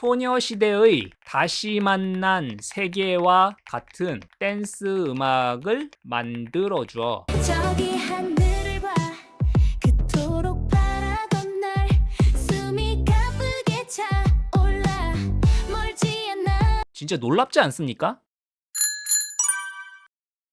소녀시대의 다시 만난 세계와 같은 댄스 음악을 만들어줘. 저기 하늘을 봐 그토록 바라던 날 숨이 가쁘게 차올라 멀지 않아 진짜 놀랍지 않습니까?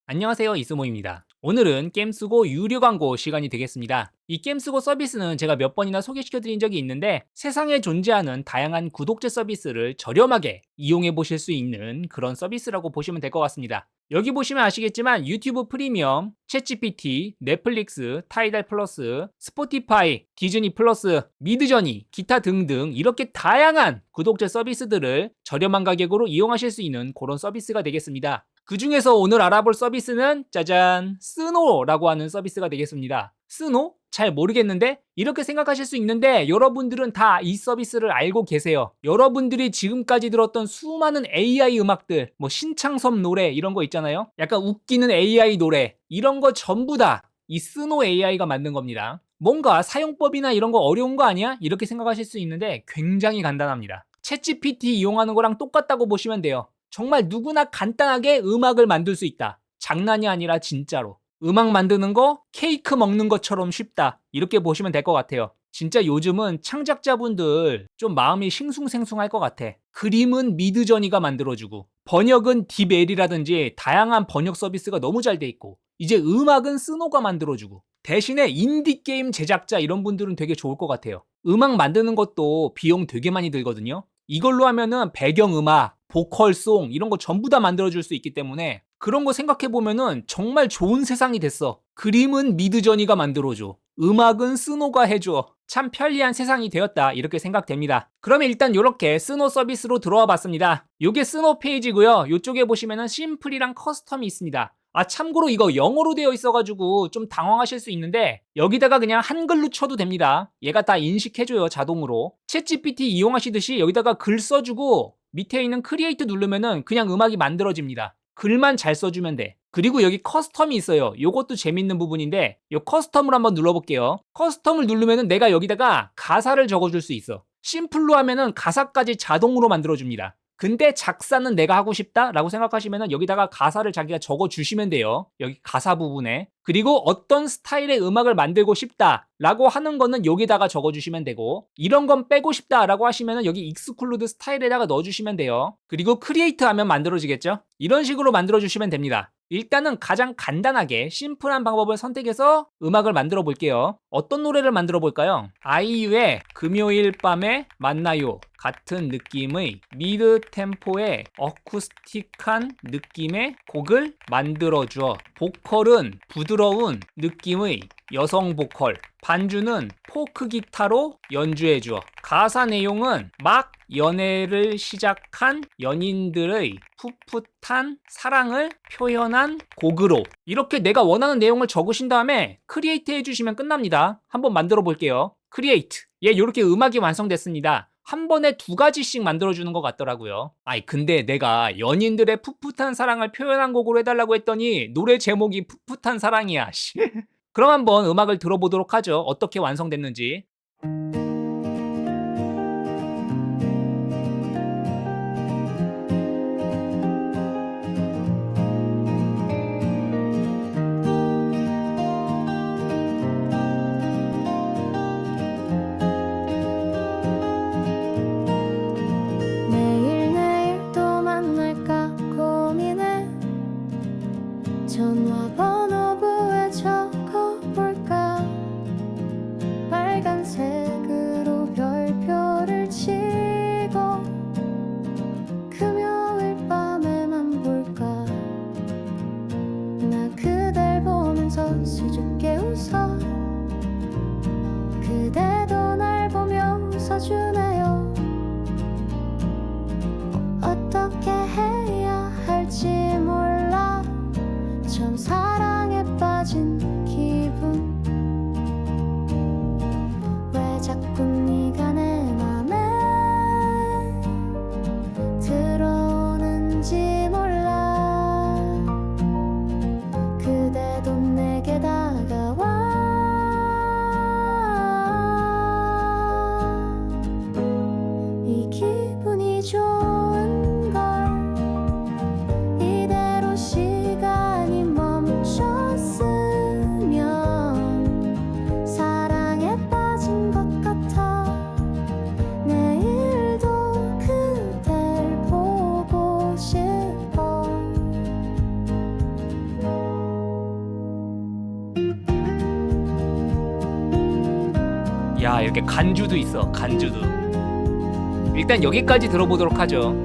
안녕하세요 이스모입니다. 오늘은 게임쓰고 유료 광고 시간이 되겠습니다. 이 게임쓰고 서비스는 제가 몇 번이나 소개시켜드린 적이 있는데 세상에 존재하는 다양한 구독제 서비스를 저렴하게 이용해 보실 수 있는 그런 서비스라고 보시면 될 것 같습니다. 여기 보시면 아시겠지만 유튜브 프리미엄, 챗GPT, 넷플릭스, 타이달 플러스, 스포티파이, 디즈니 플러스, 미드저니, 기타 등등 이렇게 다양한 구독제 서비스들을 저렴한 가격으로 이용하실 수 있는 그런 서비스가 되겠습니다. 그 중에서 오늘 알아볼 서비스는 짜잔 스노라고 하는 서비스가 되겠습니다. 스노? 잘 모르겠는데 이렇게 생각하실 수 있는데 여러분들은 다 이 서비스를 알고 계세요. 여러분들이 지금까지 들었던 수많은 AI 음악들, 뭐 신창섭 노래 이런 거 있잖아요. 약간 웃기는 AI 노래 이런 거 전부 다 이 스노 AI가 만든 겁니다. 뭔가 사용법이나 이런 거 어려운 거 아니야? 이렇게 생각하실 수 있는데 굉장히 간단합니다. 챗GPT 이용하는 거랑 똑같다고 보시면 돼요. 정말 누구나 간단하게 음악을 만들 수 있다. 장난이 아니라 진짜로. 음악 만드는 거 케이크 먹는 것처럼 쉽다. 이렇게 보시면 될 것 같아요. 진짜 요즘은 창작자분들 좀 마음이 싱숭생숭할 것 같아. 그림은 미드저니가 만들어주고 번역은 딥엘이라든지 다양한 번역 서비스가 너무 잘 돼 있고 이제 음악은 스노가 만들어주고 대신에 인디 게임 제작자 이런 분들은 되게 좋을 것 같아요. 음악 만드는 것도 비용 되게 많이 들거든요. 이걸로 하면은 배경음악, 보컬송 이런 거 전부 다 만들어줄 수 있기 때문에 그런 거 생각해 보면은 정말 좋은 세상이 됐어. 그림은 미드저니가 만들어줘. 음악은 스노가 해줘. 참 편리한 세상이 되었다. 이렇게 생각됩니다. 그러면 일단 이렇게 스노 서비스로 들어와 봤습니다. 요게 스노 페이지고요. 요쪽에 보시면은 심플이랑 커스텀이 있습니다. 아, 참고로 이거 영어로 되어 있어가지고 좀 당황하실 수 있는데 여기다가 그냥 한글로 쳐도 됩니다. 얘가 다 인식해줘요, 자동으로. 챗GPT 이용하시듯이 여기다가 글 써주고 밑에 있는 크리에이트 누르면은 그냥 음악이 만들어집니다. 글만 잘 써주면 돼. 그리고 여기 커스텀이 있어요. 요것도 재밌는 부분인데 요 커스텀을 한번 눌러볼게요. 커스텀을 누르면은 내가 여기다가 가사를 적어줄 수 있어. 심플로 하면은 가사까지 자동으로 만들어줍니다. 근데 작사는 내가 하고 싶다 라고 생각하시면은 여기다가 가사를 자기가 적어 주시면 돼요. 여기 가사 부분에. 그리고 어떤 스타일의 음악을 만들고 싶다 라고 하는 거는 여기다가 적어 주시면 되고 이런 건 빼고 싶다 라고 하시면은 여기 익스클루드 스타일에다가 넣어 주시면 돼요. 그리고 크리에이트 하면 만들어지겠죠? 이런 식으로 만들어 주시면 됩니다. 일단은 가장 간단하게 심플한 방법을 선택해서 음악을 만들어 볼게요. 어떤 노래를 만들어 볼까요? 아이유의 금요일 밤에 만나요. 같은 느낌의 미드 템포의 어쿠스틱한 느낌의 곡을 만들어 줘. 보컬은 부드러운 느낌의 여성 보컬. 반주는 포크 기타로 연주해 줘. 가사 내용은 막 연애를 시작한 연인들의 풋풋한 사랑을 표현한 곡으로 이렇게 내가 원하는 내용을 적으신 다음에 크리에이트 해주시면 끝납니다. 한번 만들어 볼게요. 크리에이트. 예, 이렇게 음악이 완성됐습니다. 한 번에 두 가지씩 만들어주는 것 같더라고요. 아이, 근데 내가 연인들의 풋풋한 사랑을 표현한 곡으로 해달라고 했더니 노래 제목이 풋풋한 사랑이야. 씨. 그럼 한번 음악을 들어보도록 하죠. 어떻게 완성됐는지. 이렇게 간주도 있어 간주도 일단 여기까지 들어보도록 하죠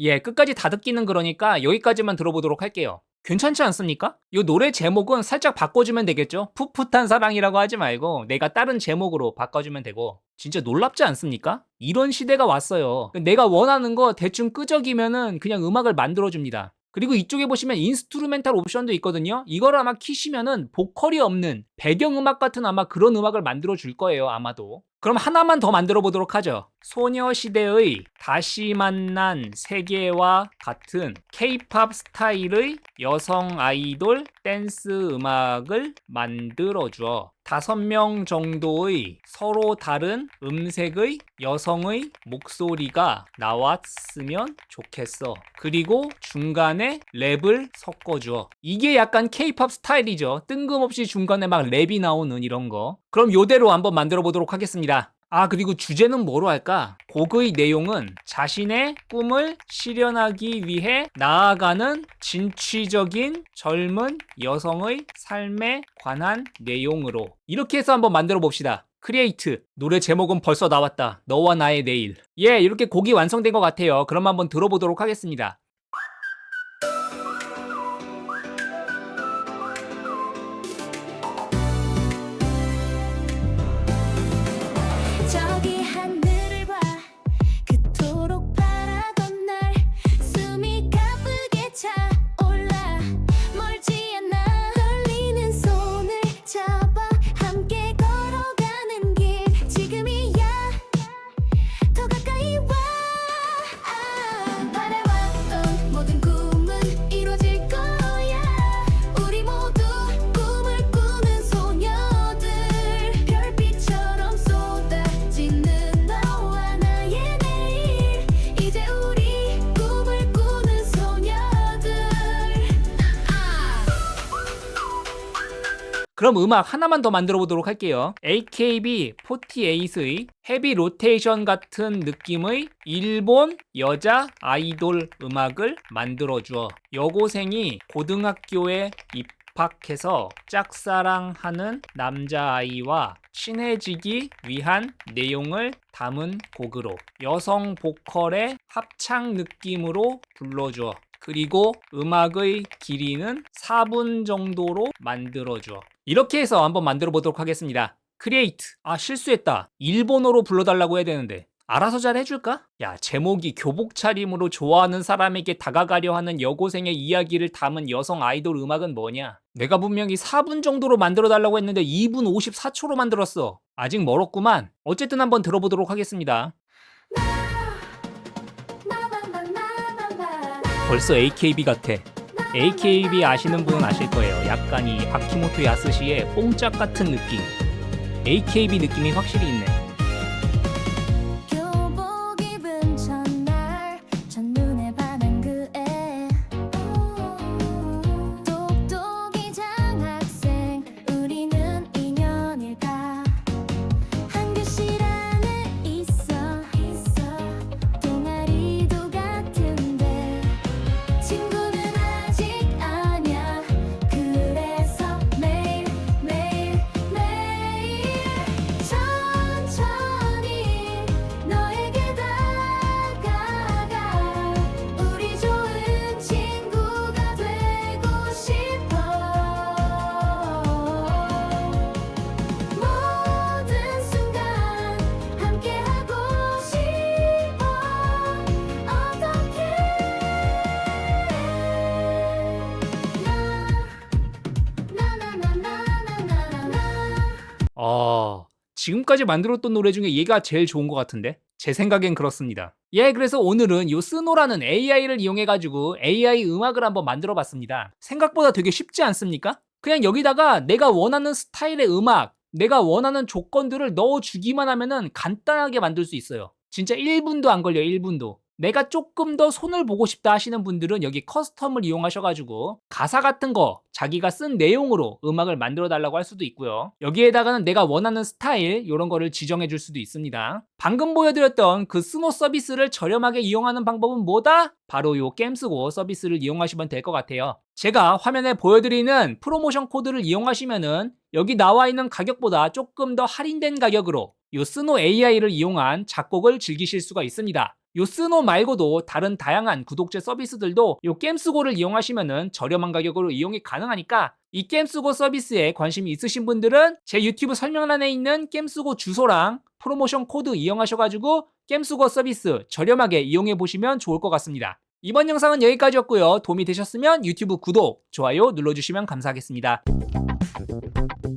예 끝까지 다 듣기는 그러니까 여기까지만 들어보도록 할게요 괜찮지 않습니까? 이 노래 제목은 살짝 바꿔주면 되겠죠? 풋풋한 사랑이라고 하지 말고 내가 다른 제목으로 바꿔주면 되고 진짜 놀랍지 않습니까? 이런 시대가 왔어요. 내가 원하는 거 대충 끄적이면은 그냥 음악을 만들어줍니다. 그리고 이쪽에 보시면 인스트루멘탈 옵션도 있거든요. 이걸 아마 키시면은 보컬이 없는 배경음악 같은 아마 그런 음악을 만들어 줄 거예요. 아마도. 그럼 하나만 더 만들어 보도록 하죠. 소녀시대의 다시 만난 세계와 같은 K-팝 스타일의 여성 아이돌 댄스 음악을 만들어줘. 다섯 명 정도의 서로 다른 음색의 여성의 목소리가 나왔으면 좋겠어. 그리고 중간에 랩을 섞어줘. 이게 약간 K-팝 스타일이죠. 뜬금없이 중간에 막 랩이 나오는 이런 거. 그럼 요대로 한번 만들어 보도록 하겠습니다. 아, 그리고 주제는 뭐로 할까? 곡의 내용은 자신의 꿈을 실현하기 위해 나아가는 진취적인 젊은 여성의 삶에 관한 내용으로. 이렇게 해서 한번 만들어 봅시다. 크리에이트. 노래 제목은 벌써 나왔다. 너와 나의 내일. 예, 이렇게 곡이 완성된 것 같아요. 그럼 한번 들어보도록 하겠습니다. 그럼 음악 하나만 더 만들어 보도록 할게요. AKB48의 헤비 로테이션 같은 느낌의 일본 여자 아이돌 음악을 만들어 주어. 여고생이 고등학교에 입학해서 짝사랑하는 남자아이와 친해지기 위한 내용을 담은 곡으로 여성 보컬의 합창 느낌으로 불러주어. 그리고 음악의 길이는 4분 정도로 만들어줘. 이렇게 해서 한번 만들어 보도록 하겠습니다. 크리에이트. 아, 실수했다. 일본어로 불러달라고 해야 되는데. 알아서 잘 해줄까? 야, 제목이 교복 차림으로 좋아하는 사람에게 다가가려 하는 여고생의 이야기를 담은 여성 아이돌 음악은 뭐냐? 내가 분명히 4분 정도로 만들어 달라고 했는데 2분 54초로 만들었어. 아직 멀었구만. 어쨌든 한번 들어보도록 하겠습니다. 벌써 AKB 같아. AKB 아시는 분은 아실 거예요. 약간 이 아키모토 야스시의 뽕짝 같은 느낌. AKB 느낌이 확실히 있네. 아, 지금까지 만들었던 노래 중에 얘가 제일 좋은 것 같은데? 제 생각엔 그렇습니다. 예, 그래서 오늘은 요 스노라는 AI를 이용해가지고 AI 음악을 한번 만들어 봤습니다. 생각보다 되게 쉽지 않습니까? 그냥 여기다가 내가 원하는 스타일의 음악, 내가 원하는 조건들을 넣어주기만 하면은 간단하게 만들 수 있어요. 진짜 1분도 안 걸려요, 1분도. 내가 조금 더 손을 보고 싶다 하시는 분들은 여기 커스텀을 이용하셔가지고 가사 같은 거 자기가 쓴 내용으로 음악을 만들어 달라고 할 수도 있고요. 여기에다가는 내가 원하는 스타일 이런 거를 지정해 줄 수도 있습니다. 방금 보여드렸던 그 스노 서비스를 저렴하게 이용하는 방법은 뭐다? 바로 요 게임스고 서비스를 이용하시면 될 것 같아요. 제가 화면에 보여드리는 프로모션 코드를 이용하시면은 여기 나와 있는 가격보다 조금 더 할인된 가격으로 요 스노 AI를 이용한 작곡을 즐기실 수가 있습니다. 요 스노 말고도 다른 다양한 구독제 서비스들도 요 게임스고를 이용하시면은 저렴한 가격으로 이용이 가능하니까 이 게임스고 서비스에 관심이 있으신 분들은 제 유튜브 설명란에 있는 게임스고 주소랑 프로모션 코드 이용하셔가지고 게임스고 서비스 저렴하게 이용해 보시면 좋을 것 같습니다. 이번 영상은 여기까지였고요. 도움이 되셨으면 유튜브 구독, 좋아요 눌러주시면 감사하겠습니다. Thank you.